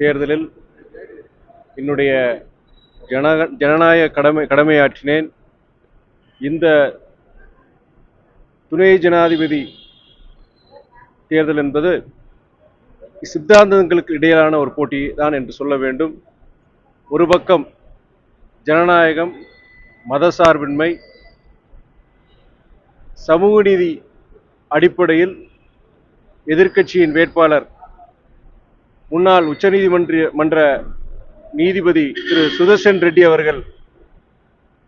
தேர்தலில் என்னுடைய ஜன ஜனநாயக கடமை கடமையாற்றினேன். இந்த துணை ஜனாதிபதி தேர்தல் என்பது சித்தாந்தங்களுக்கு இடையிலான ஒரு போட்டி தான் என்று சொல்ல வேண்டும். ஒரு பக்கம் ஜனநாயகம் மதசார்பின்மை சமூக நீதி அடிப்படையில் எதிர்க்கட்சியின் வேட்பாளர் முன்னாள் உச்சநீதிமன்ற மன்ற நீதிபதி திரு சுதர்சன் ரெட்டி அவர்கள்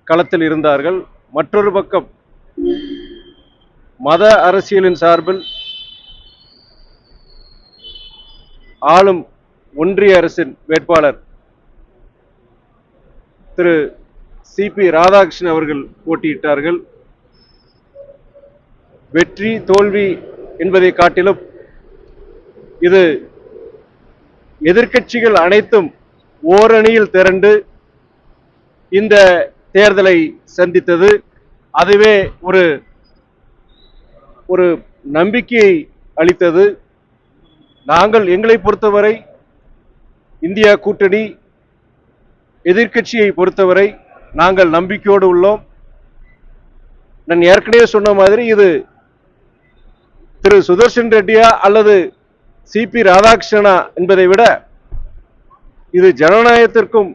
களத்தில் இருந்தார்கள். மற்றொரு பக்கம் மத அரசியலின் சார்பில் ஆளும் ஒன்றிய அரசின் வேட்பாளர் திரு சி பி ராதாகிருஷ்ணன் அவர்கள் போட்டியிட்டார்கள். வெற்றி தோல்வி என்பதை காட்டிலும் இது எதிர்க்கட்சிகள் அனைத்தும் ஓரணியில் திரண்டு இந்த தேர்தலை சந்தித்தது. அதுவே ஒரு ஒரு நம்பிக்கையை அளித்தது. நாங்கள் எங்களை பொறுத்தவரை இந்தியா கூட்டணி எதிர்க்கட்சியை பொறுத்தவரை நாங்கள் நம்பிக்கையோடு உள்ளோம். நான் ஏற்கனவே சொன்ன மாதிரி இது திரு சுதர்ஷன் ரெட்டியா அல்லது சிபி ராதாகிருஷ்ணனா என்பதை விட இது ஜனநாயகத்திற்கும்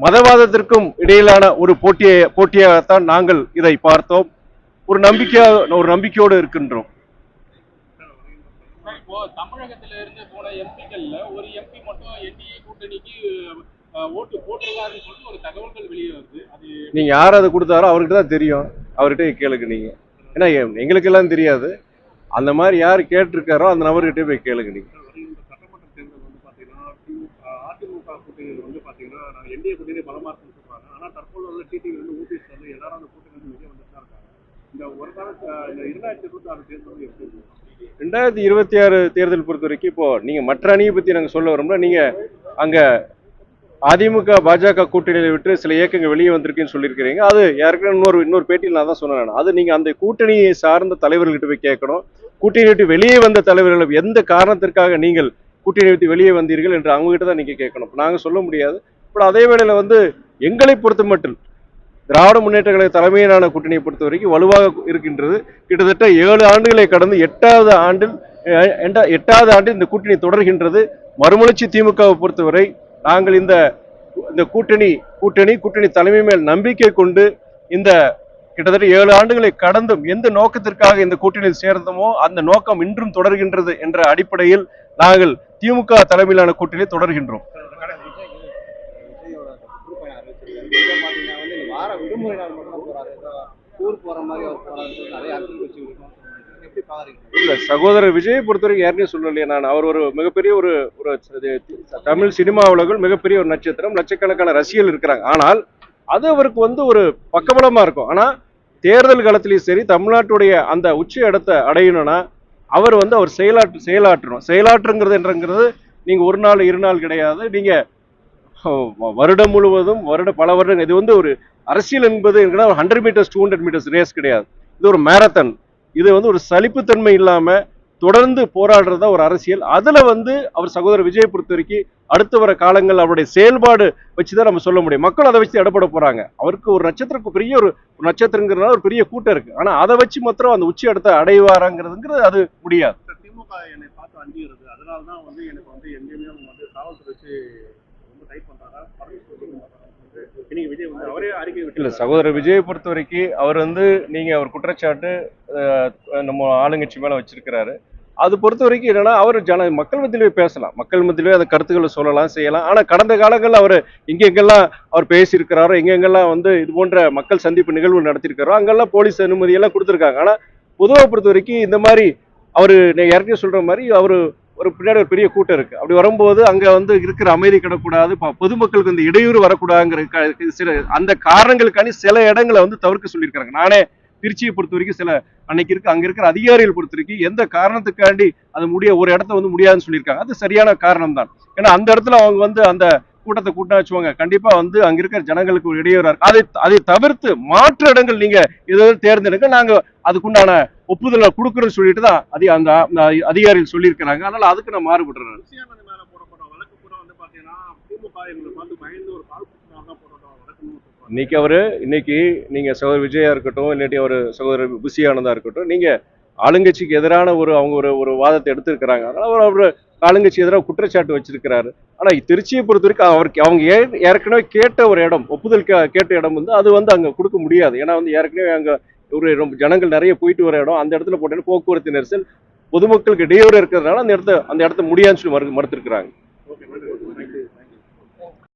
மதவாதத்திற்கும் இடையிலான ஒரு போட்டியை போட்டியாகத்தான் நாங்கள் இதை பார்த்தோம். ஒரு நம்பிக்கையாக ஒரு நம்பிக்கையோடு இருக்கின்றோம். இப்போ தமிழகத்துல இருந்து போன எம்பிக்கள்ல ஒரு எம்பி மட்டும் என்டிஏ கூட்டணிக்கு ஓட்டு போட்டிருக்காருன்னு சொல்லிட்டு ஒரு தகவல்கள் வெளியே வருது. அது நீங்க யார் அதை கொடுத்தாரோ அவர்கிட்ட தான் தெரியும். அவர்கிட்ட கேளுங்க நீங்க. ஏன்னா எ- எங்களுக்கெல்லாம் தெரியாது. அந்த மாதிரி யார் கேட்டிருக்காரோ அந்த நபர்கிட்ட போய் கேளுங்க நாங்கள் ரெண்டாயிரத்தி இருபத்தி ஆறு தேர்தல் பொறுத்த வரைக்கும் இப்போ நீங்க மற்ற அணியை பத்தி நாங்க சொல்ல வரோம்னா நீங்க அங்க அதிமுக பாஜக கூட்டணியை விட்டு சில இயக்கங்கள் வெளியே வந்திருக்குன்னு சொல்லியிருக்கிறீங்க. அது யாருக்கும் இன்னொரு இன்னொரு பேட்டியில் நான் தான் சொன்னேன் அது நீங்க அந்த கூட்டணியை சார்ந்த தலைவர்கள்கிட்ட போய் கேட்கணும். கூட்டணி விட்டு வெளியே வந்த தலைவர்கள் எந்த காரணத்திற்காக நீங்கள் கூட்டணி விட்டு வெளியே வந்தீர்கள் என்று அவங்க கிட்ட தான் நீங்க கேட்கணும். நாங்கள் நாங்க சொல்ல முடியாது. இப்போ அதே வேளையில வந்து எங்களை பொறுத்த மட்டும் திராவிட முன்னேற்ற கழக தலைமையிலான கூட்டணியை பொறுத்த வரைக்கும் வலுவாக இருக்கின்றது. கிட்டத்தட்ட ஏழு ஆண்டுகளை கடந்து எட்டாவது ஆண்டில் எண்டா- எட்டாவது ஆண்டில் இந்த கூட்டணி தொடர்கின்றது. மறுமலர்ச்சி திமுகவை பொறுத்தவரை நாங்கள் இந்த இந்த கூட்டணி கூட்டணி கூட்டணி தலைமை மேல் நம்பிக்கை கொண்டு இந்த கிட்டத்தட்ட ஏழு ஆண்டுகளை கடந்தும் எந்த நோக்கத்திற்காக இந்த கூட்டணியில் சேர்ந்தோமோ அந்த நோக்கம் இன்றும் தொடர்கின்றது என்ற அடிப்படையில் நாங்கள் திமுக தலைமையிலான கூட்டணி தொடர்கின்றோம். வார விடுமுறை நாள் மட்டும் போறாரு. ஏதோ போற மாதிரி அவர் போறாரு நிறைய அரசியல் கட்சி இருக்கும் எப்படி பாக்குறீங்க இல்ல சகோதரர் விஜயை பொறுத்தவரைக்கும் யாருமே சொல்லலையே நான். அவர் ஒரு மிகப்பெரிய ஒரு ஒரு தமிழ் சினிமா உலகில் மிகப்பெரிய ஒரு நட்சத்திரம். லட்சக்கணக்கான ரசிகர்கள் இருக்கிறாங்க. ஆனால் அது அவருக்கு வந்து ஒரு பக்கபலமா இருக்கும். ஆனா தேர்தல் காலத்திலையும் சரி தமிழ்நாட்டுடைய அந்த உச்ச இடத்தை அடையணும்னா அவர் வந்து அவர் செயலாற்று செயலாற்றணும். செயலாற்றுங்கிறது என்றங்கிறது நீங்க ஒரு நாள் இரு நாள் கிடையாது. நீங்க வ- வருடம் முழுவதும் வருட பல வருடங்கள் இது வந்து ஒரு அரசியல் என்பது hundred meters to hundred meters race கிடையாது. இது ஒரு மேரத்தான் இது வந்து ஒரு சலிப்புத்தன்மை இல்லாமல் தொடர்ந்து போராடுறதா ஒரு அரசியல். அதுல வந்து அவர் சகோதரர் விஜய் பொறுத்த வரைக்கும் அடுத்து வர காலங்கள் அவருடைய செயல்பாடு வச்சுதான் நம்ம சொல்ல முடியும். மக்கள் அதை வச்சு இடப்பட போறாங்க. அவருக்கு ஒரு நட்சத்திரம் பெரிய ஒரு நட்சத்திரங்கிறதுனால ஒரு பெரிய கூட்டம் இருக்கு. ஆனா அதை வச்சு மாத்திரம் அந்த உச்சி இடத்தை அடைவாராங்கிறதுங்கிறது அது முடியாது. திமுக என்னை பார்த்து அஞ்சுகிறது. அதனால தான் வந்து எனக்கு வந்து எங்கேயுமே வந்து காவல்துறை வச்சு அவரே சகோதரர் விஜயை பொறுத்த வரைக்கும் அவர் வந்து நீங்க அவர் குற்றச்சாட்டு நம்ம ஆளுங்கட்சி மேல வச்சிருக்கிறாரு. அது பொறுத்த வரைக்கும் என்னன்னா அவர் ஜன மக்கள் மத்தியிலே பேசலாம். மக்கள் மத்தியிலே அந்த கருத்துக்களை சொல்லலாம் செய்யலாம். ஆனா கடந்த காலங்களில் அவர் எங்கெங்கெல்லாம் அவர் பேசியிருக்கிறாரோ எங்கெங்கெல்லாம் வந்து இது போன்ற மக்கள் சந்திப்பு நிகழ்வு நடத்தியிருக்காரோ அங்கெல்லாம் போலீஸ் அனுமதி எல்லாம் கொடுத்துருக்காங்க. ஆனா பொதுவாக பொறுத்த வரைக்கும் இந்த மாதிரி அவர் ஏற்கனவே சொல்ற மாதிரி அவர் ஒரு பின்னாடி ஒரு பெரிய கூட்டம் இருக்கு. அப்படி வரும்போது அங்க வந்து இருக்கிற அமைதி கிடக்கூடாது ப- பொதுமக்களுக்கு இந்த இடையூறு வரக்கூடாதுங்கிற க- சில அந்த காரணங்களுக்காண்டி சில இடங்களை வந்து தவிர்க்க சொல்லியிருக்காங்க நானே திருச்சியை பொறுத்த வரைக்கும் சில அன்னைக்கு இருக்கு அங்க இருக்கிற அதிகாரிகள் பொறுத்த வரைக்கும் எந்த காரணத்துக்காண்டி அது முடிய ஒரு இடத்த வந்து முடியாதுன்னு சொல்லியிருக்காங்க. அது சரியான காரணம் தான் ஏன்னா அந்த இடத்துல அவங்க வந்து அந்த கூட்டத்தை கூட்ட வச்சுவாங்க கண்டிப்பா வந்து அங்க இருக்கிற ஜனங்களுக்கு ஒரு இடையூறா இருக்கு. அதை அதை தவிர்த்து மாற்று இடங்கள் நீங்க ஏதாவது தேர்ந்தெடுக்க நாங்க அதுக்குண்டான ஒப்புதலை கொடுக்குறோம்னு சொல்லிட்டு தான் அதி அந்த அதிகாரிகள் சொல்லியிருக்கிறாங்க. அதனால அதுக்கு நான் மாறுபடுறேன். இன்னைக்கு அவரு இன்னைக்கு நீங்க சகோதரர் விஜயா இருக்கட்டும் இல்லாட்டி அவர் சகோதரர் புசி ஆனந்தா இருக்கட்டும் நீங்க ஆளுங்கட்சிக்கு எதிரான ஒரு அவங்க ஒரு ஒரு வாதத்தை எடுத்திருக்கிறாங்க. அதனால அவர் ஆளுங்கட்சி எதிராக குற்றச்சாட்டு வச்சிருக்கிறாரு. ஆனா திருச்சியை பொறுத்த வரைக்கும் அவருக்கு அவங்க ஏ- ஏற்கனவே கேட்ட ஒரு இடம் ஒப்புதல் கேட்ட இடம் வந்து அது வந்து அங்க கொடுக்க முடியாது. ஏன்னா வந்து ஏற்கனவே அங்க ஒரு ரொம்ப ஜனங்கள் நிறைய போயிட்டு வர இடம் அந்த இடத்துல போட்டேன்னா போக்குவரத்து நெரிசல் பொதுமக்களுக்கு இடையூறு இருக்கிறதுனால அந்த இடத்த அந்த இடத்த முடியாதுன்னு சொல்லி மறு மறுத்திருக்கிறாங்க. ஓகே